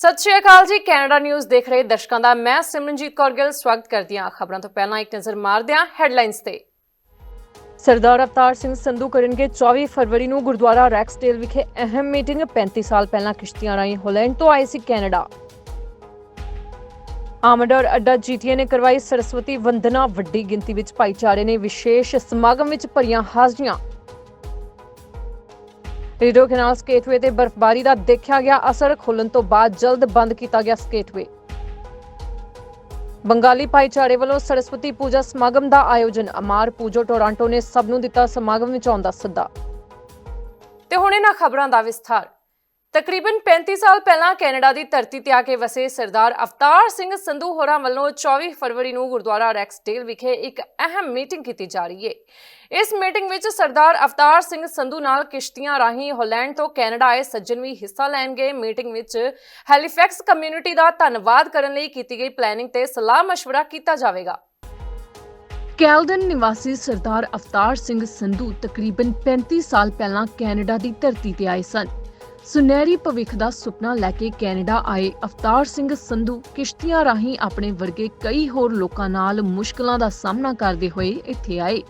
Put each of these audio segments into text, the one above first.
ਸਤਿ ਸ਼੍ਰੀ ਅਕਾਲ ਜੀ। Canada news ਦੇਖ ਰਹੇ ਦਰਸ਼ਕਾਂ ਦਾ ਮੈਂ ਸਿਮਰਨਜੀਤ ਕੌਰ ਗਿੱਲ। ਸਵਾਗਤ ਕਰਦੀ ਹਾਂ ਖਬਰਾਂ ਤੋਂ ਪਹਿਲਾਂ ਇੱਕ ਨਜ਼ਰ ਮਾਰਦੇ ਹਾਂ ਹੈਡਲਾਈਨਸ ਤੇ। ਸਰਦਾਰ ਅਵਤਾਰ ਸਿੰਘ ਸੰਧੂ ਕਰਨਗੇ 24 ਫਰਵਰੀ ਨੂੰ ਗੁਰਦੁਆਰਾ ਰੈਕਸਟੇਲ ਵਿਖੇ ਅਹਿਮ ਮੀਟਿੰਗ। 35 ਸਾਲ ਪਹਿਲਾਂ ਕਿਸ਼ਤੀਆਂ ਰਾਹੀਂ ਹੋਲੈਂਡ ਤੋਂ ਆਏ ਸੀ ਕੈਨੇਡਾ। ਆਮਡਰ ਅੱਡਾ ਜੀਟੀਏ ਨੇ ਕਰਵਾਈ ਸਰਸਵਤੀ ਵੰਦਨਾ। ਵੱਡੀ ਗਿਣਤੀ ਵਿੱਚ ਭਾਈਚਾਰੇ ਨੇ ਵਿਸ਼ੇਸ਼ ਸਮਾਗਮ ਵਿੱਚ ਭਰੀਆਂ ਹਾਜ਼ਰੀਆਂ। ਰੀਡੋ ਕੈਨਾਲ ਸਕੇਟਵੇ ਤੇ ਬਰਫ਼ਬਾਰੀ ਦਾ ਦੇਖਿਆ ਗਿਆ ਅਸਰ ਖੁੱਲਣ ਤੋਂ ਬਾਅਦ ਜਲਦ ਬੰਦ ਕੀਤਾ ਗਿਆ ਸਕੇਟਵੇ। ਬੰਗਾਲੀ ਭਾਈਚਾਰੇ ਵੱਲੋਂ ਸਰਸਵਤੀ ਪੂਜਾ ਸਮਾਗਮ ਦਾ ਆਯੋਜਨ। ਅਮਾਰ ਪੂਜੋ ਟੋਰਾਂਟੋ ਨੇ ਸਭ ਨੂੰ ਦਿੱਤਾ ਸਮਾਗਮ ਵਿੱਚ ਆਉਣ ਦਾ ਸੱਦਾ। ਤੇ ਹੁਣ ਇਹਨਾਂ ਖਬਰਾਂ ਦਾ ਵਿਸਥਾਰ। ਤਕਰੀਬਨ 35 ਸਾਲ ਪਹਿਲਾਂ ਕੈਨੇਡਾ ਦੀ ਧਰਤੀ ਤੇ ਆ ਕੇ ਵਸੇ ਸਰਦਾਰ ਅਵਤਾਰ ਸਿੰਘ ਸੰਧੂ ਹੋਰਾਂ ਵੱਲੋਂ 24 ਫਰਵਰੀ ਨੂੰ ਗੁਰਦੁਆਰਾ ਰੈਕਸਡੇਲ ਵਿਖੇ ਇੱਕ ਅਹਿਮ ਮੀਟਿੰਗ ਕੀਤੀ ਜਾ ਰਹੀ ਹੈ ਇਸ ਮੀਟਿੰਗ ਵਿੱਚ ਸਰਦਾਰ ਅਵਤਾਰ ਸਿੰਘ ਸੰਧੂ ਨਾਲ ਕਿਸ਼ਤੀਆਂ ਰਾਹੀਂ ਹੋਲੈਂਡ ਤੋਂ ਕੈਨੇਡਾ ਆਏ ਸੱਜਣ ਵੀ ਹਿੱਸਾ ਲੈਣਗੇ। ਮੀਟਿੰਗ ਵਿੱਚ ਹੈਲੀਫੈਕਸ ਕਮਿਊਨਿਟੀ ਦਾ ਧੰਨਵਾਦ ਕਰਨ ਲਈ ਕੀਤੀ ਗਈ ਪਲੈਨਿੰਗ ਤੇ ਸਲਾਹ ਮਸ਼ਵਰਾ ਕੀਤਾ ਜਾਵੇਗਾ। ਕੈਲਡਨ ਨਿਵਾਸੀ ਸਰਦਾਰ ਅਵਤਾਰ ਸਿੰਘ ਸੰਧੂ ਤਕਰੀਬਨ 35 ਸਾਲ ਪਹਿਲਾਂ ਕੈਨੇਡਾ ਦੀ ਧਰਤੀ ਤੇ ਆਏ ਸਨ। ਸੁਨਹਿਰੀ ਭਵਿੱਖ ਦਾ ਸੁਪਨਾ ਲੈ ਕੇ ਕੈਨੇਡਾ ਆਏ ਅਵਤਾਰ ਸਿੰਘ ਸੰਧੂ ਕਿਸ਼ਤੀਆਂ ਰਾਹੀਂ ਆਪਣੇ ਵਰਗੇ ਕਈ ਹੋਰ ਲੋਕਾਂ ਨਾਲ ਮੁਸ਼ਕਲਾਂ ਦਾ ਸਾਹਮਣਾ ਕਰਦੇ ਹੋਏ ਇੱਥੇ ਆਏ।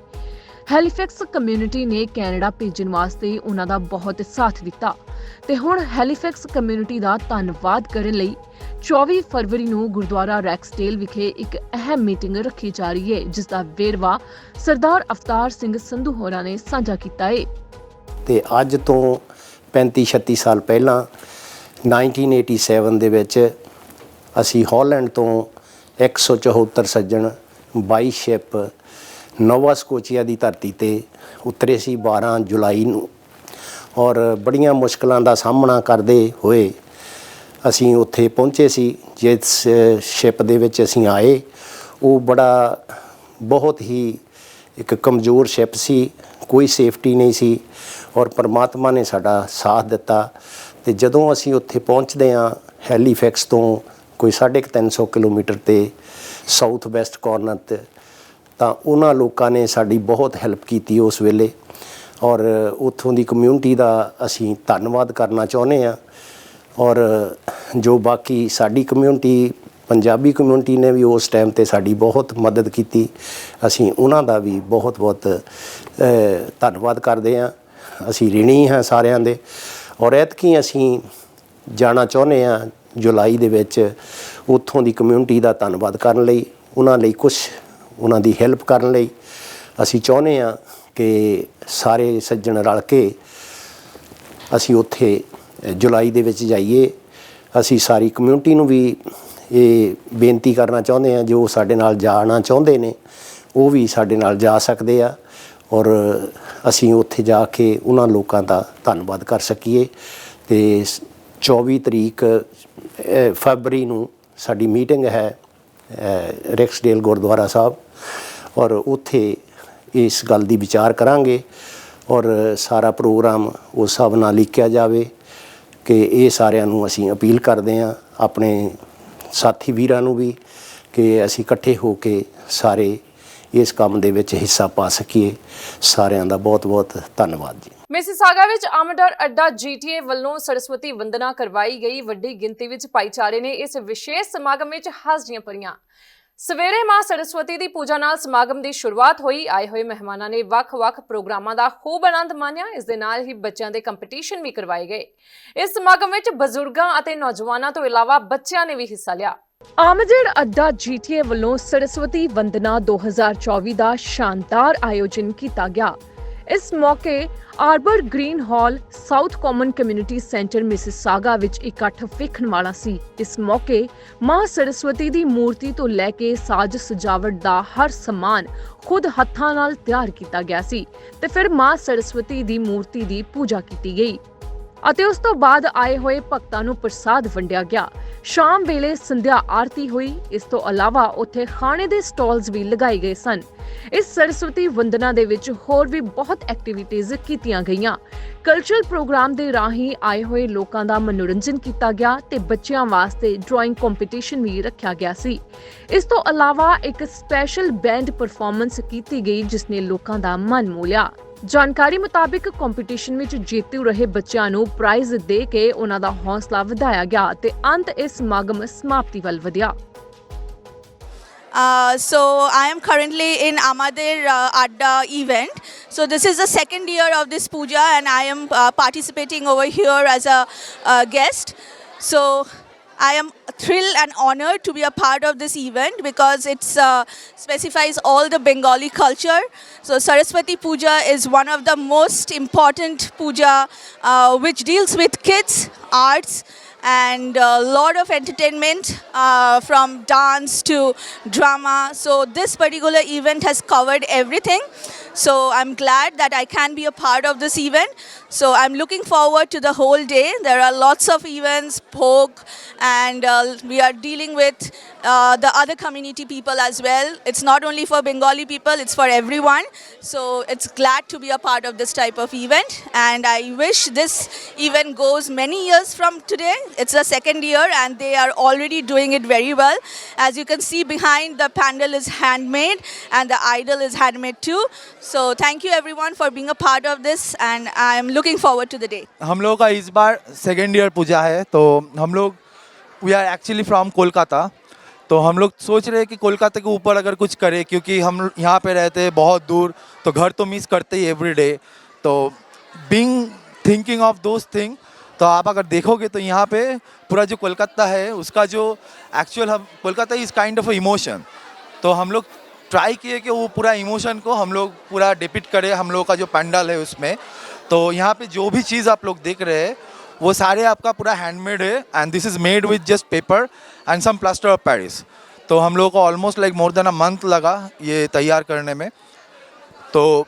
ਹੈਲੀਫੈਕਸ ਕਮਿਊਨਿਟੀ ਨੇ ਕੈਨੇਡਾ ਭੇਜਣ ਵਾਸਤੇ ਉਹਨਾਂ ਦਾ ਬਹੁਤ ਸਾਥ ਦਿੱਤਾ ਤੇ ਹੁਣ ਹੈਲੀਫੈਕਸ ਕਮਿਊਨਿਟੀ ਦਾ ਧੰਨਵਾਦ ਕਰਨ ਲਈ 24 ਫਰਵਰੀ ਨੂੰ ਗੁਰਦੁਆਰਾ ਰੈਕਸਟੇਲ ਵਿਖੇ ਇੱਕ ਅਹਿਮ ਮੀਟਿੰਗ ਰੱਖੀ ਜਾ ਰਹੀ ਹੈ, ਜਿਸ ਦਾ ਵੇਰਵਾ ਸਰਦਾਰ ਅਵਤਾਰ ਸਿੰਘ ਸੰਧੂ ਹੋਰਾਂ ਨੇ ਸਾਂਝਾ ਕੀਤਾ ਹੈ। ਤੇ ਅੱਜ ਤੋਂ 35 36 ਸਾਲ ਪਹਿਲਾਂ 1987 ਦੇ ਵਿੱਚ ਅਸੀਂ ਹਾਲੈਂਡ ਤੋਂ 174 ਸੱਜਣ ਬਾਈ ਸ਼ਿਪ ਨੋਵਾ ਸਕੋਚੀਆ ਦੀ ਧਰਤੀ ਤੇ ਉਤਰੇ ਸੀ 12 ਜੁਲਾਈ ਨੂੰ। ਔਰ ਬੜੀਆਂ ਮੁਸ਼ਕਲਾਂ ਦਾ ਸਾਹਮਣਾ ਕਰਦੇ ਹੋਏ ਅਸੀਂ ਉੱਥੇ ਪਹੁੰਚੇ ਸੀ, ਜਿਸ ਸ਼ਿਪ ਦੇ ਵਿੱਚ ਅਸੀਂ ਆਏ। ਉਹ ਬੜਾ, ਬਹੁਤ ਹੀ ਇੱਕ ਕਮਜ਼ੋਰ ਸ਼ਿਪ ਸੀ, ਕੋਈ ਸੇਫਟੀ ਨਹੀਂ ਸੀ। ਔਰ ਪਰਮਾਤਮਾ ਨੇ ਸਾਡਾ ਸਾਥ ਦਿੱਤਾ ਤੇ ਜਦੋਂ ਅਸੀਂ ਉੱਥੇ ਪਹੁੰਚਦੇ ਹਾਂ ਹੈਲੀਫੈਕਸ ਤੋਂ ਕੋਈ 350 ਕਿਲੋਮੀਟਰ ਤੇ ਸਾਊਥ ਵੈਸਟ ਕਾਰਨਰ ਤੇ, ਤਾਂ ਉਹਨਾਂ ਲੋਕਾਂ ਨੇ ਸਾਡੀ ਬਹੁਤ ਹੈਲਪ ਕੀਤੀ ਉਸ ਵੇਲੇ ਔਰ ਉੱਥੋਂ ਦੀ ਕਮਿਊਨਿਟੀ ਦਾ ਅਸੀਂ ਧੰਨਵਾਦ ਕਰਨਾ ਚਾਹੁੰਦੇ ਹਾਂ ਔਰ ਜੋ ਬਾਕੀ ਸਾਡੀ ਕਮਿਊਨਿਟੀ ਪੰਜਾਬੀ ਕਮਿਊਨਿਟੀ ਨੇ ਵੀ ਉਸ ਟਾਈਮ ਤੇ ਸਾਡੀ ਬਹੁਤ ਮਦਦ ਕੀਤੀ, ਅਸੀਂ ਉਹਨਾਂ ਦਾ ਵੀ ਬਹੁਤ-ਬਹੁਤ ਧੰਨਵਾਦ ਕਰਦੇ ਹਾਂ। ਅਸੀਂ ਰਿਣੀ ਹਾਂ ਸਾਰਿਆਂ ਦੇ। ਔਰ ਐਤਕੀ ਅਸੀਂ ਜਾਣਾ ਚਾਹੁੰਦੇ ਹਾਂ ਜੁਲਾਈ ਦੇ ਵਿੱਚ ਉੱਥੋਂ ਦੀ ਕਮਿਊਨਿਟੀ ਦਾ ਧੰਨਵਾਦ ਕਰਨ ਲਈ, ਉਹਨਾਂ ਲਈ ਕੁਝ ਉਹਨਾਂ ਦੀ ਹੈਲਪ ਕਰਨ ਲਈ। ਅਸੀਂ ਚਾਹੁੰਦੇ ਹਾਂ ਕਿ ਸਾਰੇ ਸੱਜਣ ਰਲ ਕੇ ਅਸੀਂ ਉੱਥੇ ਜੁਲਾਈ ਦੇ ਵਿੱਚ ਜਾਈਏ। ਅਸੀਂ ਸਾਰੀ ਕਮਿਊਨਿਟੀ ਨੂੰ ਵੀ ਇਹ ਬੇਨਤੀ ਕਰਨਾ ਚਾਹੁੰਦੇ ਹਾਂ, ਜੋ ਸਾਡੇ ਨਾਲ ਜਾਣਾ ਚਾਹੁੰਦੇ ਨੇ, ਉਹ ਵੀ ਸਾਡੇ ਨਾਲ ਜਾ ਸਕਦੇ ਆ। ਔਰ ਅਸੀਂ ਉੱਥੇ ਜਾ ਕੇ ਉਹਨਾਂ ਲੋਕਾਂ ਦਾ ਧੰਨਵਾਦ ਕਰ ਸਕੀਏ। ਤੇ ਸ- 24 ਤਰੀਕ ਅ, ਫਰਵਰੀ ਨੂੰ ਸਾਡੀ ਮੀਟਿੰਗ ਹੈ ਅ, ਰਿਕਸਡੇਲ ਗੁਰਦੁਆਰਾ ਸਾਹਿਬ। ਔਰ ਉੱਥੇ ਇਸ ਗੱਲ ਦੀ ਵਿਚਾਰ ਕਰਾਂਗੇ ਔਰ ਸਾਰਾ ਪ੍ਰੋਗਰਾਮ ਉਸ ਹਿਸਾਬ ਨਾਲ ਲਿਖਿਆ ਜਾਵੇ ਕਿ ਇਹ ਸਾਰਿਆਂ ਨੂੰ ਅਸੀਂ ਅਪੀਲ ਕਰਦੇ ਹਾਂ ਆਪਣੇ ਸਾਥੀ ਵੀਰਾਂ ਨੂੰ ਵੀ ਕਿ ਅਸੀਂ ਇਕੱਠੇ ਹੋ ਕੇ ਸਾਰੇ ਇਸ ਕੰਮ ਦੇ ਵਿੱਚ ਹਿੱਸਾ ਪਾ ਸਕੀਏ। ਸਾਰਿਆਂ ਦਾ ਬਹੁਤ-ਬਹੁਤ ਧੰਨਵਾਦ ਜੀ। ਮਿਸਿਸਾਗਾ ਵਿੱਚ ਆਮਡਰ ਅੱਡਾ ਜੀਟੀਏ ਵੱਲੋਂ ਸਰਸਵਤੀ ਵੰਦਨਾ ਕਰਵਾਈ ਗਈ। ਵੱਡੀ ਗਿਣਤੀ ਵਿੱਚ ਭਾਈਚਾਰੇ ਨੇ ਇਸ ਵਿਸ਼ੇਸ਼ ਸਮਾਗਮ ਵਿੱਚ ਹਾਜ਼ਰੀਆਂ ਭਰੀਆਂ। ਸਵੇਰੇ ਮਾਂ ਸਰਸਵਤੀ ਦੀ ਪੂਜਾ ਨਾਲ ਸਮਾਗਮ ਦੀ ਸ਼ੁਰੂਆਤ ਹੋਈ। ਆਏ ਹੋਏ ਮਹਿਮਾਨਾਂ ਨੇ ਵੱਖ-ਵੱਖ ਪ੍ਰੋਗਰਾਮਾਂ ਦਾ ਖੂਬ ਆਨੰਦ ਮਾਣਿਆ। ਇਸ ਦੇ ਨਾਲ ਹੀ ਬੱਚਿਆਂ ਦੇ ਕੰਪੀਟੀਸ਼ਨ ਵੀ ਕਰਵਾਏ ਗਏ। ਇਸ ਸਮਾਗਮ ਵਿੱਚ ਬਜ਼ੁਰਗਾਂ ਅਤੇ ਨੌਜਵਾਨਾਂ ਤੋਂ ਇਲਾਵਾ ਬੱਚਿਆਂ ਨੇ ਵੀ ਹਿੱਸਾ ਲਿਆ। ਆਮਜੜ ਅੱਡਾ ਜੀਟੀਏ ਵੱਲੋਂ ਸਰਸਵਤੀ ਵੰਦਨਾ 2024 ਦਾ ਸ਼ਾਨਦਾਰ ਆਯੋਜਨ ਕੀਤਾ ਗਿਆ। ਇਸ ਮੌਕੇ Arbor Green Hall South Common community centre Mississauga ਵਿੱਚ ਇਕੱਠ ਵੇਖਣ ਵਾਲਾ ਸੀ। ਇਸ ਮੌਕੇ ਮਾਂ ਸਰਸਵਤੀ ਦੀ ਮੂਰਤੀ ਤੋਂ ਲੈ ਕੇ ਸਾਜ ਸਜਾਵਟ ਦਾ ਹਰ ਸਮਾਨ ਖੁਦ ਹੱਥਾਂ ਨਾਲ ਤਿਆਰ ਕੀਤਾ ਗਿਆ ਸੀ ਤੇ ਫਿਰ ਮਾਂ ਸਰਸਵਤੀ ਦੀ ਮੂਰਤੀ ਦੀ ਪੂਜਾ ਕੀਤੀ ਗਈ। ਅਤੇ ਉਸ ਤੋਂ ਬਾਅਦ ਆਏ ਹੋਏ ਭਗਤਾਂ ਨੂੰ ਪ੍ਰਸਾਦ ਵੰਡਿਆ ਗਿਆ। ਸ਼ਾਮ ਵੇਲੇ ਸੰਧਿਆ ਆਰਤੀ ਹੋਈ। ਇਸ ਤੋਂ ਇਲਾਵਾ ਉੱਥੇ ਖਾਣੇ ਦੇ ਸਟਾਲਸ ਵੀ ਲਗਾਏ ਗਏ ਸਨ। ਇਸ ਸਰਸਵਤੀ ਵੰਦਨਾ ਦੇ ਵਿੱਚ ਹੋਰ ਵੀ ਬਹੁਤ ਐਕਟੀਵਿਟੀਜ਼ ਕੀਤੀਆਂ ਗਈਆਂ। ਕਲਚਰਲ ਪ੍ਰੋਗਰਾਮ ਦੇ ਰਾਹੀਂ ਆਏ ਹੋਏ ਲੋਕਾਂ ਦਾ ਮਨੋਰੰਜਨ ਕੀਤਾ ਗਿਆ ਤੇ ਬੱਚਿਆਂ ਵਾਸਤੇ ਡਰਾਇੰਗ ਕੰਪੀਟੀਸ਼ਨ ਵੀ ਰੱਖਿਆ ਗਿਆ ਸੀ। ਇਸ ਤੋਂ ਇਲਾਵਾ ਇੱਕ ਸਪੈਸ਼ਲ ਬੈਂਡ ਪਰਫਾਰਮੈਂਸ ਕੀਤੀ ਗਈ, ਜਿਸ ਨੇ ਲੋਕਾਂ ਦਾ ਮਨ ਮੋਹ ਲਿਆ। ਜਾਣਕਾਰੀ ਮੁਤਾਬਿਕ ਕੰਪੀਟੀਸ਼ਨ ਵਿੱਚ ਜੇਤੂ ਰਹੇ ਬੱਚਿਆਂ ਨੂੰ ਪ੍ਰਾਈਜ਼ ਦੇ ਕੇ ਉਹਨਾਂ ਦਾ ਹੌਸਲਾ ਵਧਾਇਆ ਗਿਆ ਤੇ ਅੰਤ ਇਸ ਸਮਾਗਮ ਸਮਾਪਤੀ ਵੱਲ ਵਧਿਆ Uh, so I am currently in Amadir uh, Adda event. So this is the second year of this puja, and I am uh, participating over here as a uh, guest. So I am thrilled and honored to be a part of this event because it uh, specifies all the Bengali culture. So Saraswati Puja is one of the most important puja uh, which deals with kids, arts, and a lot of entertainment uh, from dance to drama. So this particular event has covered everything. So I'm glad that I can be a part of this event. So I'm looking forward to the whole day. There are lots of events, folk, and uh, we are dealing with uh, the other community people as well. It's not only for Bengali people, it's for everyone. So it's glad to be a part of this type of event. And I wish this event goes many years from today. It's the second year, and they are already doing it very well. As you can see behind, the panel is handmade, and the idol is handmade too. So thank you everyone for being a part of this, and I'm looking forward to the day. हम लोगों का इस बार second year पूजा है तो हम लोग we are actually from Kolkata तो हम लोग सोच रहे हैं कि कोलकाता के ऊपर अगर कुछ करें, क्योंकि हम यहाँ पे रहते हैं बहुत दूर तो घर तो मिस करते ही एवरी डे तो being thinking of those thing तो आप अगर देखोगे तो यहाँ पे पूरा जो कोलकाता है, उसका जो एक्चुअल हम, Kolkata is kind of emotion तो हम लोग ट्राई किए कि वो पूरा इमोशन को हम लोग पूरा डिपिट करें, हम लोगों का जो पंडाल है उसमें तो यहाँ पे जो भी चीज़ आप लोग देख रहे हैं, वो सारे आपका पूरा हैंडमेड है and this is made with just paper and some plaster of Paris तो हम लोगों को almost like more than a month लगा ये तैयार करने में। तो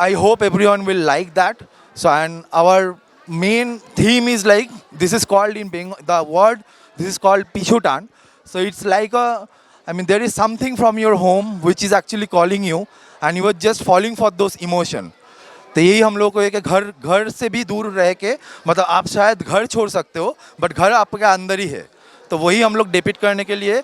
I hope everyone will like that so and our main theme is like this is called in Bengali the word this is called pichutan so it's like a I mean there is something from your home which is actually calling you and you was just following for those emotion तो यही हम लोग को है कि घर घर से भी दूर रह के मतलब आप शायद घर छोड़ सकते हो बट घर आपके अंदर ही है तो वही हम लोग डिपिट करने के लिए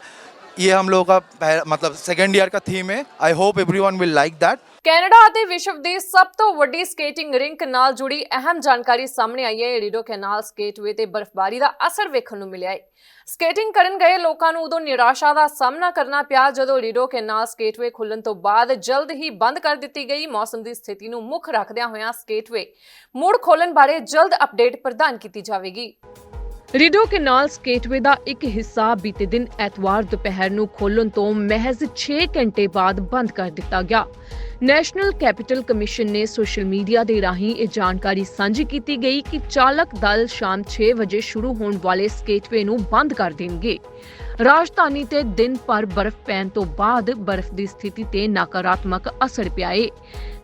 ये हम लोगों का पहला- मतलब सेकेंड ईयर का थीम है I hope everyone will like that Canada ਅਤੇ ਵਿਸ਼ਵ ਦੀ ਸਭ ਤੋਂ ਵੱਡੀ ਸਕੇਟਿੰਗ ਰਿੰਕ ਨਾਲ ਜੁੜੀ ਅਹਿਮ ਜਾਣਕਾਰੀ ਸਾਹਮਣੇ ਆਈ ਹੈ ਰੀਡੋ ਕੈਨਾਲ ਸਕੇਟਵੇ ਤੇ ਬਰਫ਼ਬਾਰੀ ਦਾ ਅਸਰ ਵੇਖਣ ਨੂੰ ਮਿਲਿਆ ਹੈ ਸਕੇਟਿੰਗ ਕਰਨ ਗਏ ਲੋਕਾਂ ਨੂੰ ਉਦੋਂ ਨਿਰਾਸ਼ਾ ਦਾ ਸਾਹਮਣਾ ਕਰਨਾ ਪਿਆ, ਜਦੋਂ ਰੀਡੋ ਕੈਨਾਲ ਸਕੇਟਵੇ ਖੁੱਲਣ ਤੋਂ ਬਾਅਦ ਜਲਦ ਹੀ ਬੰਦ ਕਰ ਦਿੱਤੀ ਗਈ। ਮੌਸਮ ਦੀ ਸਥਿਤੀ ਨੂੰ ਮੁੱਖ ਰੱਖਦਿਆਂ ਹੋਇਆਂ ਸਕੇਟਵੇ ਮੁੜ ਖੋਲਣ ਬਾਰੇ ਜਲਦ ਅਪਡੇਟ ਪ੍ਰਦਾਨ ਕੀਤੀ ਜਾਵੇਗੀ। ਰੀਡੋ ਕੈਨਾਲ ਸਕੇਟਵੇ ਦਾ ਇੱਕ ਹਿੱਸਾ ਬੀਤੇ ਦਿਨ ਐਤਵਾਰ ਦੁਪਹਿਰ ਨੂੰ ਖੋਲਣ ਤੋਂ ਮਹਿਜ਼ 6 ਘੰਟੇ ਬਾਅਦ ਬੰਦ ਕਰ ਦਿੱਤਾ ਗਿਆ। ਨੈਸ਼ਨਲ ਕੈਪੀਟਲ ਕਮਿਸ਼ਨ ਨੇ ਸੋਸ਼ਲ ਮੀਡੀਆ ਦੇ ਰਾਹੀਂ ਇਹ ਜਾਣਕਾਰੀ ਸਾਂਝੀ ਕੀਤੀ ਗਈ ਕਿ ਚਾਲਕ ਦਲ ਸ਼ਾਮ 6 ਵਜੇ ਸ਼ੁਰੂ ਹੋਣ ਵਾਲੇ ਸਕੇਟਵੇ ਨੂੰ ਬੰਦ ਕਰ ਦੇਣਗੇ। ਰਾਜਧਾਨੀ ਤੇ ਦਿਨ ਭਰ ਬਰਫ਼ ਪੈਣ ਤੋਂ ਬਾਅਦ ਬਰਫ਼ ਦੀ ਸਥਿਤੀ ਤੇ ਨਕਾਰਾਤਮਕ ਅਸਰ ਪਿਆ ਏ।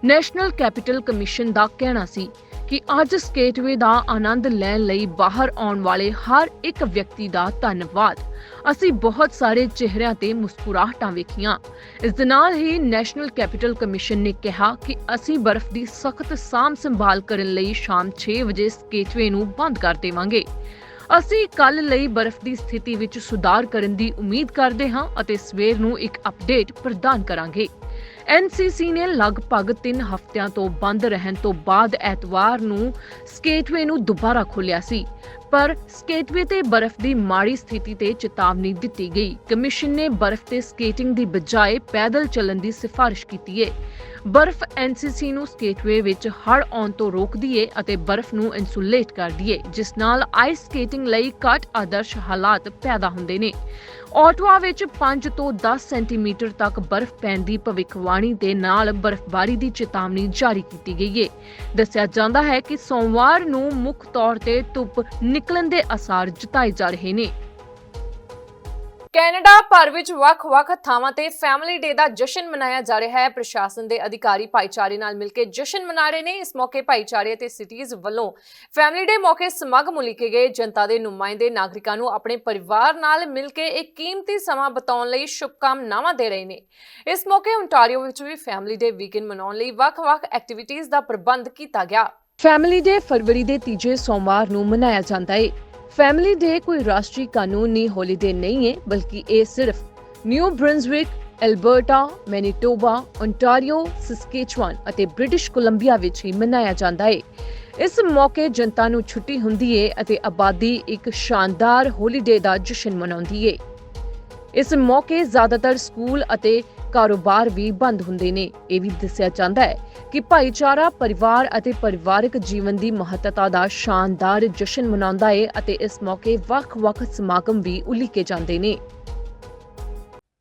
ਨੈਸ਼ਨਲ ਕੈਪੀਟਲ ਕਮਿਸ਼ਨ ਦਾ ਕਹਿਣਾ ਸੀ ਕਿ ਅੱਜ ਸਕੇਟਵੇ ਦਾ ਆਨੰਦ ਲੈਣ ਲਈ ਬਾਹਰ ਆਉਣ ਵਾਲੇ ਹਰ ਇੱਕ ਵਿਅਕਤੀ ਦਾ ਧੰਨਵਾਦ। ਅਸੀਂ ਬਹੁਤ ਸਾਰੇ ਚਿਹਰਿਆਂ ਤੇ ਮੁਸਕਰਾਹਟਾਂ ਵੇਖੀਆਂ। ਇਸ ਦੇ ਨਾਲ ਹੀ ਨੈਸ਼ਨਲ ਕੈਪੀਟਲ ਕਮਿਸ਼ਨ ਨੇ ਕਿਹਾ ਕਿ ਅਸੀਂ ਬਰਫ਼ ਦੀ ਸਖਤ ਸਾਂਭ ਸੰਭਾਲ ਕਰਨ ਲਈ ਸ਼ਾਮ 6 ਵਜੇ ਸਕੇਟਵੇ ਨੂੰ ਬੰਦ ਕਰ ਦੇਵਾਂਗੇ। ਅਸੀਂ ਕੱਲ ਲਈ ਬਰਫ਼ ਦੀ ਸਥਿਤੀ ਵਿੱਚ ਸੁਧਾਰ ਕਰਨ ਦੀ ਉਮੀਦ ਕਰਦੇ ਹਾਂ ਅਤੇ ਸਵੇਰ ਨੂੰ ਇੱਕ ਅਪਡੇਟ ਪ੍ਰਦਾਨ ਕਰਾਂਗੇ। ਐਨਸੀਸੀ ਨੇ ਲਗਭਗ 3 ਹਫ਼ਤਿਆਂ ਤੋਂ ਬੰਦ ਰਹਿਣ ਤੋਂ ਬਾਅਦ ਐਤਵਾਰ ਨੂੰ ਸਕੇਟਵੇ ਨੂੰ ਦੁਬਾਰਾ ਖੋਲ੍ਹਿਆ ਸੀ। ਪਰ ਸਕੇਟਵੇ ਤੇ ਬਰਫ਼ ਦੀ ਮਾੜੀ ਸਥਿਤੀ ਤੇ ਚੇਤਾਵਨੀ ਦਿੱਤੀ ਗਈ। ਕਮਿਸ਼ਨ ਨੇ ਬਰਫ਼ ਤੇ ਸਕੇਟਿੰਗ ਦੀ ਬਜਾਏ ਪੈਦਲ ਚੱਲਣ ਦੀ ਸਿਫਾਰਿਸ਼ ਕੀਤੀ ਹੈ ਬਰਫ਼ ਐਨਸੀਸੀ ਨੂੰ ਸਕੇਟਵੇ ਵਿੱਚ ਹੜ ਆਉਣ ਤੋਂ ਰੋਕਦੀ ਏ ਅਤੇ ਬਰਫ਼ ਨੂੰ ਇਨਸੂਲੇਟ ਕਰਦੀ ਏ, ਜਿਸ ਨਾਲ ਆਈਸ ਸਕੇਟਿੰਗ ਲਈ ਘੱਟ ਆਦਰਸ਼ ਹਾਲਾਤ ਪੈਦਾ ਹੁੰਦੇ ਨੇ। ਆਟਵਾ ਵਿੱਚ 5 ਤੋਂ 10 ਸੈਂਟੀਮੀਟਰ ਤੱਕ ਬਰਫ਼ ਪੈਣ ਦੀ ਭਵਿੱਖਬਾਣੀ ਦੇ ਨਾਲ ਬਰਫ਼ਬਾਰੀ ਦੀ ਚੇਤਾਵਨੀ ਜਾਰੀ ਕੀਤੀ ਗਈ ਹੈ ਦੱਸਿਆ ਜਾਂਦਾ ਹੈ ਕਿ ਸੋਮਵਾਰ ਨੂੰ ਮੁੱਖ ਤੌਰ ਤੇ ਧੁੱਪ ਨਿਕਲਣ ਦੇ ਅਸਾਰ ਜਤਾਏ ਜਾ ਰਹੇ ਨੇ। ਕੈਨੇਡਾ ਭਰ ਵਿੱਚ ਵੱਖ-ਵੱਖ ਥਾਵਾਂ ਤੇ ਫੈਮਿਲੀ ਡੇ ਦਾ ਜਸ਼ਨ ਮਨਾਇਆ ਜਾ ਰਿਹਾ ਹੈ। ਪ੍ਰਸ਼ਾਸਨ ਦੇ ਅਧਿਕਾਰੀ ਭਾਈਚਾਰੇ ਨਾਲ ਮਿਲ ਕੇ ਜਸ਼ਨ ਮਨਾ ਰਹੇ ਨੇ। ਇਸ ਮੌਕੇ ਭਾਈਚਾਰੇ ਅਤੇ ਸਿਟੀਜ਼ ਵੱਲੋਂ ਫੈਮਿਲੀ ਡੇ ਮੌਕੇ ਸਮਾਗਮ ਉਲੀਕੇ ਗਏ। ਜਨਤਾ ਦੇ ਨੁਮਾਇੰਦੇ ਨਾਗਰਿਕਾਂ ਨੂੰ ਆਪਣੇ ਪਰਿਵਾਰ ਨਾਲ ਮਿਲ ਕੇ ਇੱਕ ਕੀਮਤੀ ਸਮਾਂ ਬਿਤਾਉਣ ਲਈ ਸ਼ੁਭਕਾਮਨਾਵਾਂ ਦੇ ਰਹੇ ਨੇ। ਇਸ ਮੌਕੇ ਓਨਟਾਰੀਓ ਵਿੱਚ ਵੀ ਫੈਮਿਲੀ ਡੇ ਵੀਕਐਂਡ ਮਨਾਉਣ ਲਈ ਵੱਖ-ਵੱਖ ਐਕਟੀਵਿਟੀਜ਼ ਦਾ ਪ੍ਰਬੰਧ ਕੀਤਾ ਗਿਆ। ਫੈਮਿਲੀ ਡੇ ਫਰਵਰੀ ਦੇ ਤੀਜੇ ਸੋਮਵਾਰ ਨੂੰ ਮਨਾਇਆ ਜਾਂਦਾ ਹੈ ਫੈਮਿਲੀ ਡੇ ਕੋਈ ਰਾਸ਼ਟਰੀ ਕਾਨੂੰਨੀ ਹੌਲੀਡੇ ਨਹੀਂ ਹੈ ਬਲਕਿ ਇਹ ਸਿਰਫ New Brunswick Alberta, Manitoba, Ontario, Saskatchewan ਅਤੇ ਬ੍ਰਿਟਿਸ਼ ਕੋਲੰਬੀਆ ਵਿੱਚ ਹੀ ਮਨਾਇਆ ਜਾਂਦਾ ਹੈ ਇਸ ਮੌਕੇ ਜਨਤਾ ਨੂੰ ਛੁੱਟੀ ਹੁੰਦੀ ਹੈ ਅਤੇ ਆਬਾਦੀ ਇੱਕ ਸ਼ਾਨਦਾਰ ਹੋਲੀਡੇ ਦਾ ਜਸ਼ਨ ਮਨਾਉਂਦੀ ਹੈ ਇਸ ਮੌਕੇ ਜ਼ਿਆਦਾਤਰ ਸਕੂਲ ਅਤੇ ਕਾਰੋਬਾਰ ਵੀ ਬੰਦ ਹੁੰਦੇ ਨੇ ਇਹ ਵੀ ਦੱਸਿਆ ਜਾਂਦਾ ਹੈ ਕਿ ਭਾਈਚਾਰਾ ਪਰਿਵਾਰ ਅਤੇ ਪਰਿਵਾਰਕ ਜੀਵਨ ਦੀ ਮਹੱਤਤਾ ਦਾ ਸ਼ਾਨਦਾਰ ਜਸ਼ਨ ਮਨਾਉਂਦਾ ਹੈ ਅਤੇ ਇਸ ਮੌਕੇ ਵੱਖ-ਵੱਖ ਸਮਾਗਮ ਵੀ ਉਲੀਕੇ ਜਾਂਦੇ ਨੇ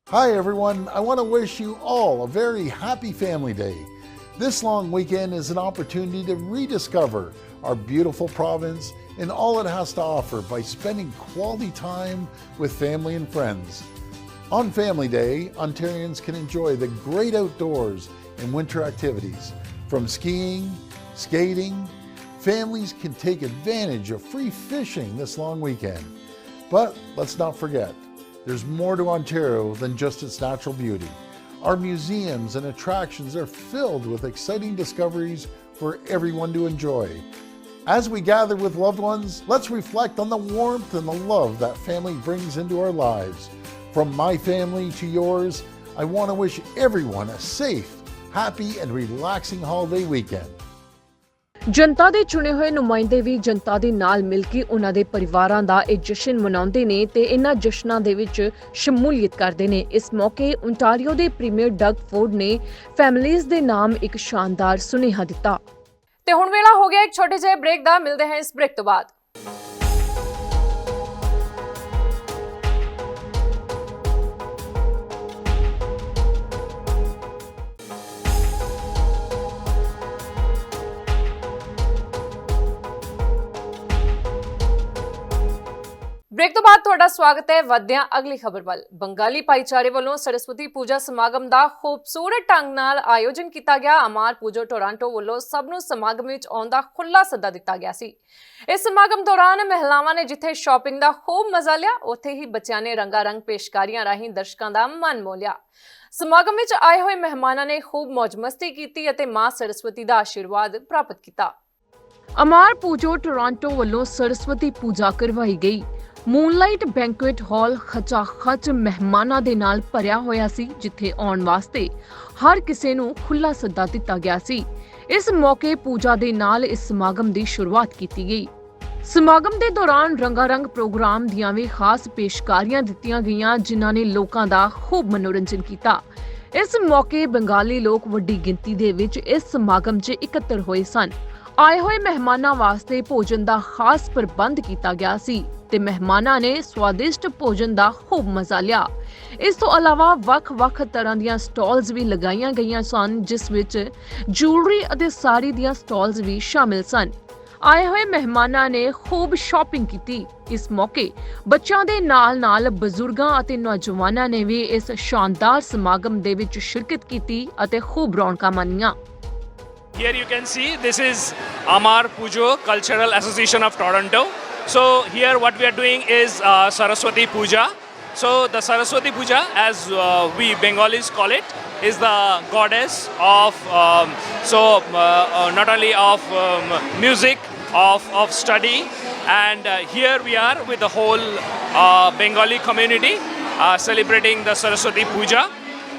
Hi, everyone. I want to wish you all a very happy Family Day. This long weekend is an opportunity to rediscover our beautiful province and all it has to offer by spending quality time with family and friends. On Family Day, Ontarians can enjoy the great outdoors and winter activities. From skiing, skating, families can take advantage of free fishing this long weekend. But let's not forget, there's more to Ontario than just its natural beauty. Our museums and attractions are filled with exciting discoveries for everyone to enjoy. As we gather with loved ones, let's reflect on the warmth and the love that family brings into our lives. From my family to yours, I want to wish everyone a safe, happy, and relaxing holiday weekend. ਜਨਤਾ ਦੇ ਚੁਣੇ ਹੋਏ ਨੁਮਾਇੰਦੇ ਵੀ ਜਨਤਾ ਦੇ ਨਾਲ ਮਿਲ ਕੇ ਉਹਨਾਂ ਦੇ ਪਰਿਵਾਰਾਂ ਦਾ ਇਹ ਜਸ਼ਨ ਮਨਾਉਂਦੇ ਨੇ ਤੇ ਇਹਨਾਂ ਜਸ਼ਨਾਂ ਦੇ ਵਿੱਚ ਸ਼ਮੂਲੀਅਤ ਕਰਦੇ ਨੇ। ਇਸ ਮੌਕੇ ਓਨਟਾਰੀਓ ਦੇ ਪ੍ਰੀਮੀਅਰ ਡਗ ਫੋਰਡ ਨੇ ਫੈਮਿਲੀਜ਼ ਦੇ ਨਾਮ ਇੱਕ ਸ਼ਾਨਦਾਰ ਸੁਨੇਹਾ ਦਿੱਤਾ। ਤੇ ਹੁਣ ਵੇਲਾ ਹੋ ਗਿਆ ਇੱਕ ਛੋਟੇ ਜਿਹੇ ਬ੍ਰੇਕ ਦਾ ਮਿਲਦੇ ਹਾਂ ਇਸ ਬ੍ਰੇਕ ਤੋਂ ਬਾਅਦ। ਬ੍ਰੇਕ ਤੋਂ ਬਾਅਦ ਤੁਹਾਡਾ ਸਵਾਗਤ ਹੈ। ਵਧਦਿਆਂ ਅਗਲੀ ਖਬਰ ਵੱਲ। ਬੰਗਾਲੀ ਭਾਈਚਾਰੇ ਵੱਲੋਂ ਸਰਸਵਤੀ ਪੂਜਾ ਸਮਾਗਮ ਦਾ ਖੂਬਸੂਰਤ ਢੰਗ ਨਾਲ ਆਯੋਜਨ ਕੀਤਾ ਗਿਆ। ਅਮਾਰ ਪੂਜੋ ਟੋਰਾਂਟੋ ਵੱਲੋਂ ਸਭ ਨੂੰ ਸਮਾਗਮ ਵਿੱਚ ਆਉਣ ਦਾ ਖੁੱਲਾ ਸੱਦਾ ਦਿੱਤਾ ਗਿਆ ਸੀ। ਇਸ ਸਮਾਗਮ ਦੌਰਾਨ ਮਹਿਲਾਵਾਂ ਨੇ ਜਿੱਥੇ ਸ਼ਾਪਿੰਗ ਦਾ ਖੂਬ ਮਜ਼ਾ ਲਿਆ, ਉੱਥੇ ਹੀ ਬੱਚਿਆਂ ਨੇ ਰੰਗਾਰੰਗ ਪੇਸ਼ਕਾਰੀਆਂ ਰਾਹੀਂ ਦਰਸ਼ਕਾਂ ਦਾ ਮਨ ਮੋਲਿਆ ਸਮਾਗਮ ਵਿੱਚ ਆਏ ਹੋਏ ਮਹਿਮਾਨਾਂ ਨੇ ਖੂਬ ਮौज ਮਸਤੀ ਕੀਤੀ ਅਤੇ ਮਾਂ ਸਰਸਵਤੀ ਦਾ ਆਸ਼ੀਰਵਾਦ ਪ੍ਰਾਪਤ ਕੀਤਾ। ਅਮਾਰ ਪੂਜੋ ਟੋਰਾਂਟੋ ਵੱਲੋਂ ਸਰਸਵਤੀ ਪੂਜਾ ਕਰਵਾਈ ਗਈ। ਮੂਨਲਾਈਟ ਬੈਂਕੁਏਟ ਹਾਲ ਖਚਾ ਮਹਿਮਾਨਾਂ ਦੇ ਨਾਲ ਭਰਿਆ ਹੋਇਆ ਸੀ, ਜਿੱਥੇ ਆਉਣ ਵਾਸਤੇ ਹਰ ਕਿਸੇ ਨੂੰ ਖੁੱਲਾ ਸੱਦਾ ਦਿੱਤਾ ਗਿਆ ਸੀ। ਇਸ ਮੌਕੇ ਪੂਜਾ ਦੇ ਨਾਲ ਇਸ ਸਮਾਗਮ ਦੀ ਸ਼ੁਰੂਆਤ ਕੀਤੀ ਗਈ। ਸਮਾਗਮ ਦੇ ਦੌਰਾਨ ਰੰਗਾਰੰਗ ਪ੍ਰੋਗਰਾਮ ਦੀਆਂ ਵੀ ਖਾਸ ਪੇਸ਼ਕਾਰੀਆਂ ਦਿੱਤੀਆਂ ਗਈਆਂ, ਜਿਨ੍ਹਾਂ ਨੇ ਲੋਕਾਂ ਦਾ ਖੂਬ ਮਨੋਰੰਜਨ ਕੀਤਾ। ਇਸ ਮੌਕੇ ਬੰਗਾਲੀ ਲੋਕ ਵੱਡੀ ਗਿਣਤੀ ਦੇ ਵਿੱਚ ਇਸ ਸਮਾਗਮ 'ਚ ਇਕੱਤਰ ਹੋਏ ਸਨ। ਆਏ ਹੋਏ ਮਹਿਮਾਨਾਂ ਵਾਸਤੇ ਭੋਜਨ ਦਾ ਖਾਸ ਪ੍ਰਬੰਧ ਕੀਤਾ ਗਿਆ ਸੀ ਤੇ ਮਹਿਮਾਨਾਂ ਨੇ ਸਵਾਦਿਸ਼ਟ ਭੋਜਨ ਦਾ ਖੂਬ ਮਜ਼ਾ ਲਿਆ। ਇਸ ਤੋਂ ਇਲਾਵਾ ਵੱਖ-ਵੱਖ ਤਰ੍ਹਾਂ ਦੀਆਂ ਸਟਾਲਸ ਵੀ ਲਗਾਈਆਂ ਗਈਆਂ ਸਨ, ਜਿਸ ਵਿੱਚ ਜੁਐਲਰੀ ਅਤੇ ਸਾੜੀ ਦੀਆਂ ਸਟਾਲਸ ਵੀ ਸ਼ਾਮਿਲ ਸਨ। ਆਏ ਹੋਏ ਮਹਿਮਾਨਾਂ ਨੇ ਖੂਬ ਸ਼ਾਪਿੰਗ ਕੀਤੀ। ਇਸ ਮੌਕੇ ਬੱਚਿਆਂ ਦੇ ਨਾਲ-ਨਾਲ ਬਜ਼ੁਰਗਾਂ ਅਤੇ ਨੌਜਵਾਨਾਂ ਨੇ ਵੀ ਇਸ ਸ਼ਾਨਦਾਰ ਸਮਾਗਮ ਦੇ ਵਿੱਚ ਸ਼ਿਰਕਤ ਕੀਤੀ ਅਤੇ ਖੂਬ ਰੌਣਕਾਂ ਮਾਣੀਆਂ Here you can see this is Amar Pujo Cultural Association of Toronto. So here what we are doing is uh, Saraswati Puja. So the Saraswati Puja, as uh, we Bengalis call it, is the goddess of um, so uh, uh, not only of um, music, of of study, and uh, here we are with the whole uh, Bengali community uh, celebrating the Saraswati Puja,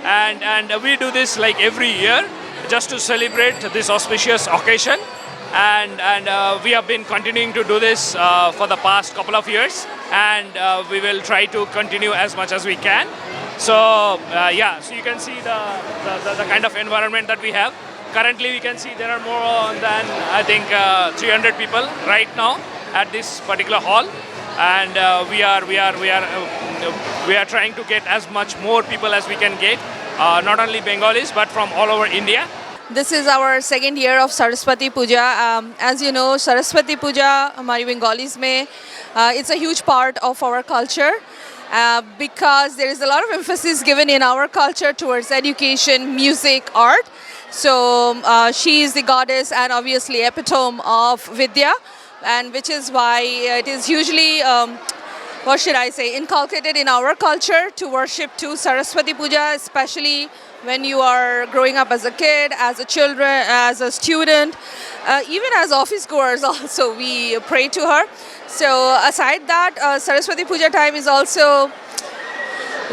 and and we do this like every year just to celebrate this auspicious occasion. And and uh, we have been continuing to do this uh, for the past couple of years. And uh, we will try to continue as much as we can. So uh, yeah so you can see the, the, the, kind of environment that we have. Currently we can see there are more than i think uh, 300 people right now at this particular hall. And uh, we are we are we are we are trying to get as much more people as we can get not only bengalis but from all over india This is our second year of Saraswati Puja. Um, as you know, Saraswati Puja, हमारी Bengalis में, uh, it's a huge part of our culture. Uh, because there is a lot of emphasis given in our culture towards education, music, art. So uh, she is the goddess and obviously epitome of Vidya, and which is why it is usually um, what should I say, inculcated in our culture to worship to Saraswati Puja, especially when you are growing up as a kid, as a children, as a student, uh, even as office goers also, we pray to her. So aside that, uh, Saraswati Puja time is also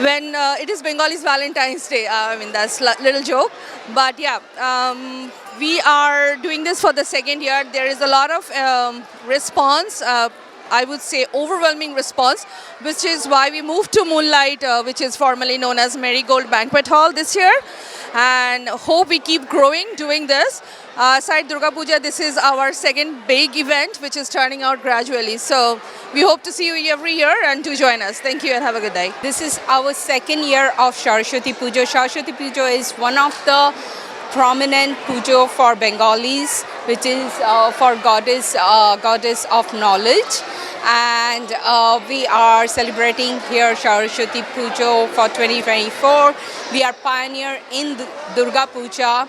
when uh, it is Bengalis Valentine's Day. Uh, I mean, that's a little joke. But yeah, um, we are doing this for the second year. There is a lot of um, response. I would say overwhelming response, which is why we moved to Moonlight, uh, which is formerly known as Marigold Banquet Hall this year, and hope we keep growing doing this. Uh, Side Durga Puja, this is our second big event, which is turning out gradually. So we hope to see you every year and to join us. Thank you and have a good day. This is our second year of Saraswati Puja. Saraswati Puja is one of the prominent puja for Bengalis, which is uh, for goddess uh, goddess of knowledge, and uh, we are celebrating here Saraswati Puja for 2024. We are pioneer in the Durga Puja.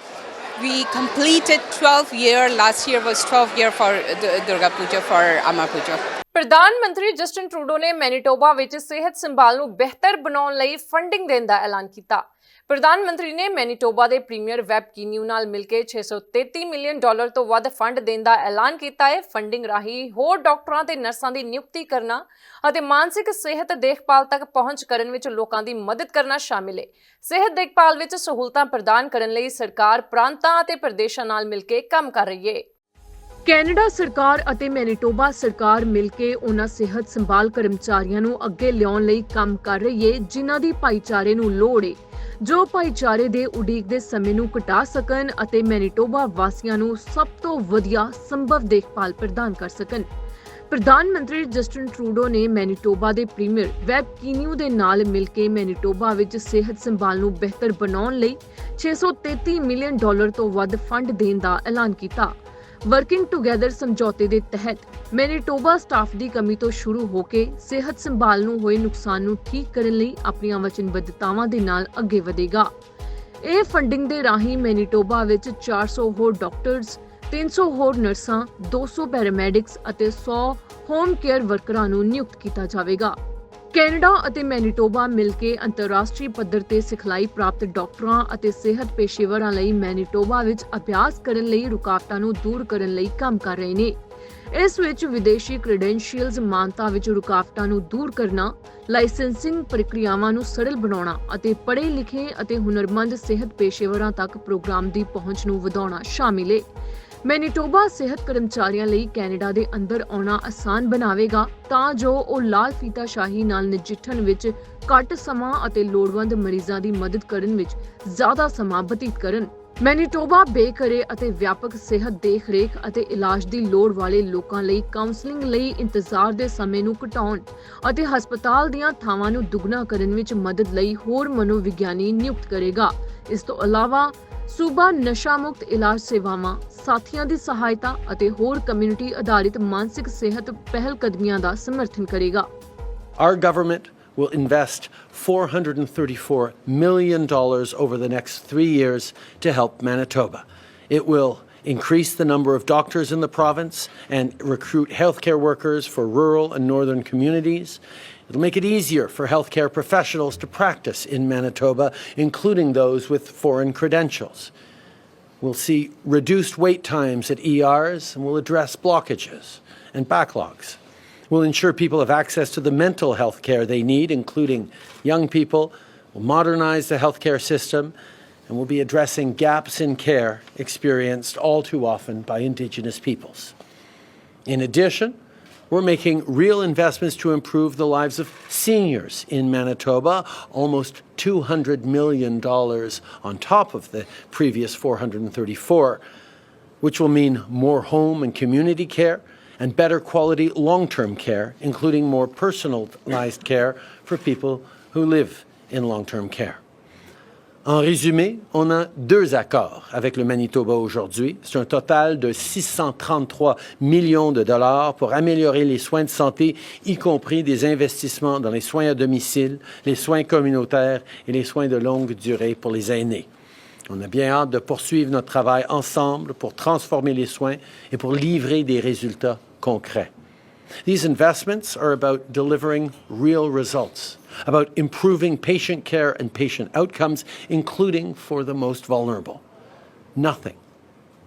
We completed 12 year. Last year was 12 year for the Durga Puja for Amar Puja. ਪ੍ਰਧਾਨ ਮੰਤਰੀ Justin Trudeau ਨੇ Manitoba ਵਿੱਚ ਸਿਹਤ ਸੰਭਾਲ ਨੂੰ ਬਿਹਤਰ ਬਣਾਉਣ ਲਈ ਫੰਡਿੰਗ ਦੇਣ ਦਾ ਐਲਾਨ ਕੀਤਾ ਪ੍ਰਧਾਨ ਮੰਤਰੀ ਨੇ ਮੈਨੀਟੋਬਾ ਦੇ ਪ੍ਰੀਮੀਅਰ ਵੈਬ ਕੀਨਿਊ ਨਾਲ ਮਿਲ ਕੇ 633 ਮਿਲੀਅਨ ਡਾਲਰ ਤੋਂ ਵੱਧ ਫੰਡ ਦੇਣ ਦਾ ਐਲਾਨ ਕੀਤਾ ਹੈ। ਫੰਡਿੰਗ ਰਾਹੀਂ ਹੋਰ ਡਾਕਟਰਾਂ ਤੇ ਨਰਸਾਂ ਦੀ ਨਿਯੁਕਤੀ ਕਰਨਾ ਅਤੇ ਮਾਨਸਿਕ ਸਿਹਤ ਦੇਖਭਾਲ ਤੱਕ ਪਹੁੰਚ ਕਰਨ ਵਿੱਚ ਲੋਕਾਂ ਦੀ ਮਦਦ ਕਰਨਾ ਸ਼ਾਮਿਲ ਹੈ। ਸਿਹਤ ਦੇਖਭਾਲ ਵਿੱਚ ਸਹੂਲਤਾਂ ਪ੍ਰਦਾਨ ਕਰਨ ਲਈ ਸਰਕਾਰ ਪ੍ਰਾਂਤਾਂ ਅਤੇ ਪ੍ਰਦੇਸ਼ਾਂ ਨਾਲ ਮਿਲ ਕੇ ਕੰਮ ਕਰ ਰਹੀ ਹੈ। ਕੈਨੇਡਾ ਸਰਕਾਰ ਅਤੇ ਮੈਨੀਟੋਬਾ ਸਰਕਾਰ ਮਿਲ ਕੇ ਉਹਨਾਂ ਸਿਹਤ ਸੰਭਾਲ ਕਰਮਚਾਰੀਆਂ ਨੂੰ ਅੱਗੇ ਲਿਆਉਣ ਲਈ ਕੰਮ ਕਰ ਰਹੀ ਹੈ, ਜਿਨ੍ਹਾਂ ਦੀ ਭਾਈਚਾਰੇ ਨੂੰ ਲੋੜ ਹੈ। ਜੋ ਭਾਈਚਾਰੇ ਦੇ ਉਡੀਕ ਦੇ ਸਮੇਂ ਨੂੰ ਘਟਾ ਸਕਣ ਅਤੇ ਮੈਨੀਟੋਬਾ ਵਾਸੀਆਂ ਨੂੰ ਸਭ ਤੋਂ ਵਧੀਆ ਸੰਭਵ ਦੇਖਭਾਲ ਪ੍ਰਦਾਨ ਕਰ ਸਕਣ। ਪ੍ਰਧਾਨ ਮੰਤਰੀ ਜਸਟਿਨ ਟਰੂਡੋ ਨੇ ਮੈਨੀਟੋਬਾ ਦੇ ਪ੍ਰੀਮੀਅਰ ਵੈਬ ਕੀਨਿਊ ਦੇ ਨਾਲ ਮਿਲ ਕੇ ਮੈਨੀਟੋਬਾ ਵਿੱਚ ਸਿਹਤ ਸੰਭਾਲ ਨੂੰ ਬਿਹਤਰ ਬਣਾਉਣ ਲਈ 633 ਮਿਲੀਅਨ ਡਾਲਰ ਤੋਂ ਵੱਧ ਫੰਡ ਦੇਣ ਦਾ ਐਲਾਨ ਕੀਤਾ। ਵਰਕਿੰਗ ਟੁਗੇਦਰ ਸਮਝੌਤੇ ਦੇ ਤਹਿਤ ਮੈਨੀਟੋਬਾ ਸਟਾਫ ਦੀ ਕਮੀ ਤੋਂ ਸ਼ੁਰੂ ਹੋ ਕੇ ਸਿਹਤ ਸੰਭਾਲ ਨੂੰ ਹੋਏ ਨੁਕਸਾਨ ਨੂੰ ਠੀਕ ਕਰਨ ਲਈ ਆਪਣੀਆਂ ਵਚਨਬੱਧਤਾਵਾਂ ਦੇ ਨਾਲ ਅੱਗੇ ਵਧੇਗਾ। ਇਹ ਫੰਡਿੰਗ ਦੇ ਰਾਹੀਂ ਮੈਨੀਟੋਬਾ ਵਿੱਚ 400 ਹੋਰ ਡਾਕਟਰਸ 300 ਹੋਰ ਨਰਸਾਂ 200 ਪੈਰਾਮੈਡਿਕਸ ਅਤੇ 100 ਹੋਮ ਕੇਅਰ ਵਰਕਰਾਂ ਨੂੰ ਨਿਯੁਕਤ ਕੀਤਾ ਜਾਵੇਗਾ। ਕੈਨੇਡਾ ਅਤੇ ਮੈਨੀਟੋਬਾ ਮਿਲ ਕੇ ਅੰਤਰਰਾਸ਼ਟਰੀ ਪੱਧਰ ਤੇ ਸਿਖਲਾਈ ਪ੍ਰਾਪਤ ਡਾਕਟਰਾਂ ਅਤੇ ਸਿਹਤ ਪੇਸ਼ੇਵਰਾਂ ਲਈ ਮੈਨੀਟੋਬਾ ਵਿੱਚ ਅਭਿਆਸ ਕਰਨ ਲਈ ਰੁਕਾਵਟਾਂ ਨੂੰ ਦੂਰ ਕਰਨ ਲਈ ਕੰਮ ਕਰ ਰਹੇ ਨੇ। ਇਸ ਵਿੱਚ ਵਿਦੇਸ਼ੀ ਕ੍ਰੈਡੈਂਸ਼ੀਅਲਸ ਮਾਨਤਾ ਵਿੱਚ ਰੁਕਾਵਟਾਂ ਨੂੰ ਦੂਰ ਕਰਨਾ, ਲਾਇਸੈਂਸਿੰਗ ਪ੍ਰਕਿਰਿਆਵਾਂ ਨੂੰ ਸਰਲ ਬਣਾਉਣਾ ਅਤੇ ਪੜ੍ਹੇ ਲਿਖੇ ਅਤੇ ਹੁਨਰਮੰਦ ਸਿਹਤ ਪੇਸ਼ੇਵਰਾਂ ਤੱਕ ਪ੍ਰੋਗਰਾਮ ਦੀ ਪਹੁੰਚ ਨੂੰ ਵਧਾਉਣਾ ਸ਼ਾਮਿਲ ਹੈ ਮੈਨੀਟੋਬਾ ਸਿਹਤ ਕਰਮਚਾਰੀਆਂ ਲਈ ਕੈਨੇਡਾ ਦੇ ਅੰਦਰ ਆਉਣਾ ਆਸਾਨ ਬਣਾਵੇਗਾ, ਤਾਂ ਜੋ ਉਹ ਲਾਲ ਫੀਤਾਸ਼ਾਹੀ ਨਾਲ ਨਜਿੱਠਣ ਵਿੱਚ ਘੱਟ ਸਮਾਂ ਅਤੇ ਲੋੜਵੰਦ ਮਰੀਜ਼ਾਂ ਦੀ ਮਦਦ ਕਰਨ ਵਿੱਚ ਜ਼ਿਆਦਾ ਸਮਾਂ ਬਤੀਤ ਕਰਨ। ਮੈਨੀਟੋਬਾ ਬੇਘਰੇ ਅਤੇ ਵਿਆਪਕ ਸਿਹਤ ਦੇਖ-ਰੇਖ ਅਤੇ ਇਲਾਜ ਦੀ ਲੋੜ ਵਾਲੇ ਲੋਕਾਂ ਲਈ ਕਾਉਂਸਲਿੰਗ ਲਈ ਇੰਤਜ਼ਾਰ ਦੇ ਸਮੇਂ ਨੂੰ ਘਟਾਉਣ ਅਤੇ ਹਸਪਤਾਲ ਦੀਆਂ ਥਾਵਾਂ ਨੂੰ ਦੁੱਗਣਾ ਕਰਨ ਵਿੱਚ ਮਦਦ ਲਈ ਹੋਰ ਮਨੋਵਿਗਿਆਨੀ ਨਿਯੁਕਤ ਕਰੇਗਾ। ਇਸ ਤੋਂ ਇਲਾਵਾ ਸੂਬਾ ਨਸ਼ਾ ਮੁਕਤ ਇਲਾਜ ਸੇਵਾਵਾਂ ਸਾਥੀਆਂ ਦੀ ਸਹਾਇਤਾ ਅਤੇ ਹੋਰ ਕਮਿਊਨਿਟੀ ਆਧਾਰਿਤ ਮਾਨਸਿਕ ਸਿਹਤ ਪਹਿਲ ਕਦਮੀਆਂ ਦਾ ਸਮਰਥਨ ਕਰੇਗਾ Our government will invest $434 million over the next three years to help Manitoba. It will increase the number of doctors in the province and recruit healthcare workers for rural and northern communities. It'll make it easier for healthcare professionals to practice in Manitoba, including those with foreign credentials. We'll see reduced wait times at ERs and we'll address blockages and backlogs. We'll ensure people have access to the mental health care they need, including young people. We'll modernize the healthcare system and we'll be addressing gaps in care experienced all too often by Indigenous peoples. In addition, we're making real investments to improve the lives of seniors in Manitoba, almost $200 million on top of the previous 434, which will mean more home and community care and better quality long-term care, including more personalized care for people who live in long-term care. En résumé, on a deux accords avec le Manitoba aujourd'hui. C'est un total de 633 millions de dollars pour améliorer les soins de santé, y compris des investissements dans les soins à domicile, les soins communautaires et les soins de longue durée pour les aînés. On a bien hâte de poursuivre notre travail ensemble pour transformer les soins et pour livrer des résultats concrets. These investments are about delivering real results, about improving patient care and patient outcomes, including for the most vulnerable. Nothing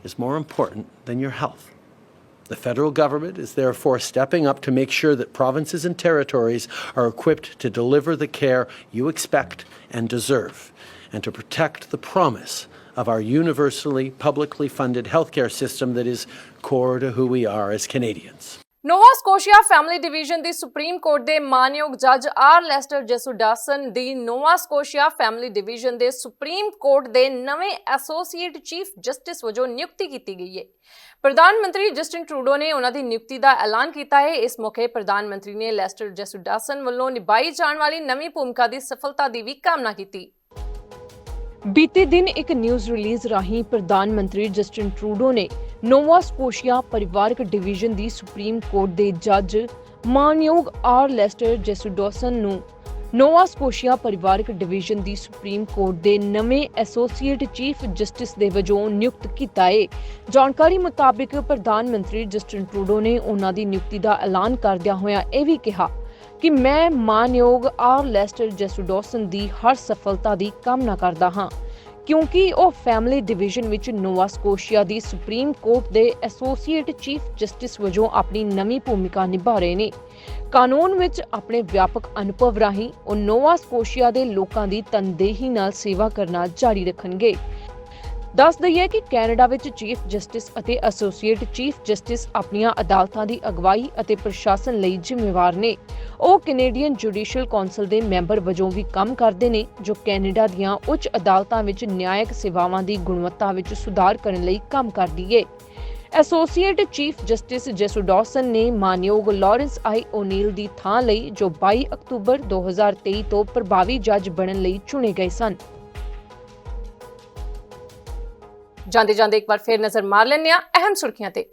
is more important than your health. The federal government is therefore stepping up to make sure that provinces and territories are equipped to deliver the care you expect and deserve, and to protect the promise of our universally publicly funded healthcare system that is core to who we are as Canadians. Nova Scotia family division the supreme court ਦੇ ਮਾਨਯੋਗ ਜੱਜ R Lester Jesudason ਦੀ Nova Scotia family division ਦੇ supreme court ਦੇ ਨਵੇਂ associate chief justice ਵਜੋਂ ਨਿਯੁਕਤੀ ਕੀਤੀ ਗਈ ਹੈ। ਪ੍ਰਧਾਨ ਮੰਤਰੀ ਜਸਟਿਨ ਟਰੂਡੋ ਨੇ ਉਹਨਾਂ ਦੀ ਨਿਯੁਕਤੀ ਦਾ ਐਲਾਨ ਕੀਤਾ ਹੈ। ਇਸ ਮੌਕੇ ਪ੍ਰਧਾਨ ਮੰਤਰੀ ਨੇ ਲੈਸਟਰ ਜੈਸੂਡਾਸਨ ਵੱਲੋਂ ਨਿਭਾਈ ਜਾਣ ਵਾਲੀ ਨਵੀਂ ਭੂਮਿਕਾ ਦੀ ਸਫਲਤਾ ਦੀ ਵੀ ਕਾਮਨਾ ਕੀਤੀ। ਬੀਤੇ ਦਿਨ ਇੱਕ ਨਿਊਜ਼ ਰਿਲੀਜ਼ ਰਾਹੀਂ ਪ੍ਰਧਾਨ ਮੰਤਰੀ ਜਸਟਿਨ ਟਰੂਡੋ ਨੇ ਨੋਵਾ ਸਕੋਸ਼ੀਆ ਪਰਿਵਾਰਕ ਡਿਵੀਜ਼ਨ ਦੀ ਸੁਪਰੀਮ ਕੋਰਟ ਦੇ ਜੱਜ ਮਾਨਯੋਗ ਆਰ ਲੈਸਟਰ ਜੈਸੂਡੋਸਨ ਨੂੰ ਨੋਵਾ ਸਕੋਸ਼ੀਆ ਪਰਿਵਾਰਕ ਡਿਵੀਜ਼ਨ ਦੀ ਸੁਪਰੀਮ ਕੋਰਟ ਦੇ ਨਵੇਂ ਐਸੋਸੀਏਟ ਚੀਫ ਜਸਟਿਸ ਦੇ ਵਜੋਂ ਨਿਯੁਕਤ ਕੀਤਾ ਹੈ ਜਾਣਕਾਰੀ ਮੁਤਾਬਿਕ ਪ੍ਰਧਾਨ ਮੰਤਰੀ ਜਸਟਿਨ ਟਰੂਡੋ ਨੇ ਉਹਨਾਂ ਦੀ ਨਿਯੁਕਤੀ ਦਾ ਐਲਾਨ ਕਰਦਿਆਂ ਹੋਇਆਂ ਇਹ ਵੀ ਕਿਹਾ ਕਿ ਮੈਂ ਮਾਨਯੋਗ ਆਰ ਲੈਸਟਰ ਜੈਸੂਡੋਸਨ ਦੀ ਹਰ ਸਫਲਤਾ ਦੀ ਕਾਮਨਾ ਕਰਦਾ ਹਾਂ। ਕਿਉਂਕਿ ਉਹ ਫੈਮਿਲੀ ਡਿਵੀਜ਼ਨ ਵਿੱਚ ਨੋਵਾ ਸਕੋਸ਼ੀਆ ਦੀ ਸੁਪਰੀਮ ਕੋਰਟ ਦੇ ਐਸੋਸੀਏਟ ਚੀਫ ਜਸਟਿਸ ਵਜੋਂ ਆਪਣੀ ਨਵੀਂ ਭੂਮਿਕਾ ਨਿਭਾ ਰਹੇ ਨੇ। ਕਾਨੂੰਨ ਵਿੱਚ ਆਪਣੇ ਵਿਆਪਕ ਅਨੁਭਵ ਰਾਹੀਂ ਉਹ ਨੋਵਾ ਸਕੋਸ਼ੀਆ ਦੇ ਲੋਕਾਂ ਦੀ ਤਨਦੇਹੀ ਨਾਲ ਸੇਵਾ ਕਰਨਾ ਜਾਰੀ ਰੱਖਣਗੇ। ਦੱਸ ਦਈਏ ਕਿ ਕੈਨੇਡਾ ਵਿੱਚ ਚੀਫ ਜਸਟਿਸ ਅਤੇ ਐਸੋਸੀਏਟ ਚੀਫ ਜਸਟਿਸ ਆਪਣੀਆਂ ਅਦਾਲਤਾਂ ਦੀ ਅਗਵਾਈ ਅਤੇ ਪ੍ਰਸ਼ਾਸਨ ਲਈ ਜ਼ਿੰਮੇਵਾਰ ਨੇ। ਉਹ ਕੈਨੇਡੀਅਨ ਜੁਡੀਸ਼ੀਅਲ ਕੌਂਸਲ ਦੇ ਮੈਂਬਰ ਵਜੋਂ ਵੀ ਕੰਮ ਕਰਦੇ ਨੇ, ਜੋ ਕੈਨੇਡਾ ਦੀਆਂ ਉੱਚ ਅਦਾਲਤਾਂ ਵਿੱਚ ਨਿਆਇਕ ਸੇਵਾਵਾਂ ਦੀ ਗੁਣਵੱਤਾ ਵਿੱਚ ਸੁਧਾਰ ਕਰਨ ਲਈ ਕੰਮ ਕਰਦੀ ਏ। ਐਸੋਸੀਏਟ ਚੀਫ ਜਸਟਿਸ ਜੈਸੂਡੌਸਨ ਨੇ ਮਾਨਯੋਗ ਲਾਰੈਂਸ ਆਈ ਓਨੀਲ ਦੀ ਥਾਂ ਲਈ, ਜੋ 22 ਅਕਤੂਬਰ 2023 ਤੋਂ ਪ੍ਰਭਾਵੀ ਜੱਜ ਬਣਨ ਲਈ ਚੁਣੇ ਗਏ ਸਨ। ਜਾਂਦੇ ਜਾਂਦੇ ਇੱਕ ਵਾਰ ਫੇਰ ਨਜ਼ਰ ਮਾਰ ਲੈਂਦੇ ਹਾਂ, ਅਹਿਮ ਸੁਰਖੀਆਂ ਤੇ।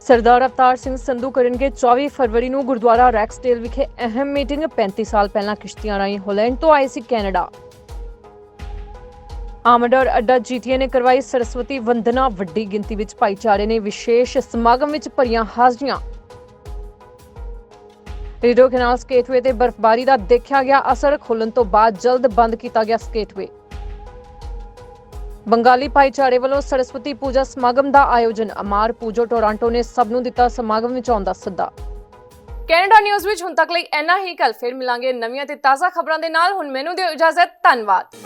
ਸਰਦਾਰ ਅਵਤਾਰ ਸਿੰਘ ਸੰਧੂ ਕਰਨਗੇ 24 ਫਰਵਰੀ ਨੂੰ ਗੁਰਦੁਆਰਾ ਰੈਕਸਟੇਲ ਵਿਖੇ ਅਹਿਮ ਮੀਟਿੰਗ 35 ਸਾਲ ਪਹਿਲਾਂ ਕਿਸ਼ਤੀਆਂ ਰਾਹੀਂ ਹੋਲੈਂਡ ਤੋਂ ਆਏ ਸੀ ਕੈਨੇਡਾ। ਆਮਡਰ ਅੱਡਾ ਜੀਟੀਏ ਨੇ ਕਰਵਾਈ ਸਰਸਵਤੀ ਵੰਦਨਾ, ਵੱਡੀ ਗਿਣਤੀ ਵਿੱਚ ਭਾਈਚਾਰੇ ਨੇ ਵਿਸ਼ੇਸ਼ ਸਮਾਗਮ ਵਿੱਚ ਭਰੀਆਂ ਹਾਜ਼ਰੀਆਂ। ਰੀਡੋ ਕੈਨਾਲ ਸਕੇਟਵੇ ਤੇ ਬਰਫ਼ਬਾਰੀ ਦਾ ਦੇਖਿਆ ਗਿਆ ਅਸਰ ਖੁੱਲਣ ਤੋਂ ਬਾਅਦ ਜਲਦ ਬੰਦ ਕੀਤਾ ਗਿਆ ਸਕੇਟਵੇ। ਬੰਗਾਲੀ ਭਾਈਚਾਰੇ ਵੱਲੋਂ ਸਰਸਵਤੀ ਪੂਜਾ ਸਮਾਗਮ ਦਾ ਆਯੋਜਨ। ਅਮਾਰ ਪੂਜੋ ਟੋਰਾਂਟੋ ਨੇ ਸਭ ਨੂੰ ਦਿੱਤਾ ਸਮਾਗਮ ਵਿੱਚ ਆਉਣ ਦਾ ਸੱਦਾ। ਕੈਨੇਡਾ ਨਿਊਜ਼ ਵਿੱਚ ਹੁਣ ਤੱਕ ਲਈ ਇੰਨਾ ਹੀ ਕੱਲ ਫਿਰ ਮਿਲਾਂਗੇ ਨਵੀਆਂ ਤੇ ਤਾਜ਼ਾ ਖਬਰਾਂ ਦੇ ਨਾਲ। ਹੁਣ ਮੈਨੂੰ ਦਿਓ ਇਜਾਜ਼ਤ, ਧੰਨਵਾਦ।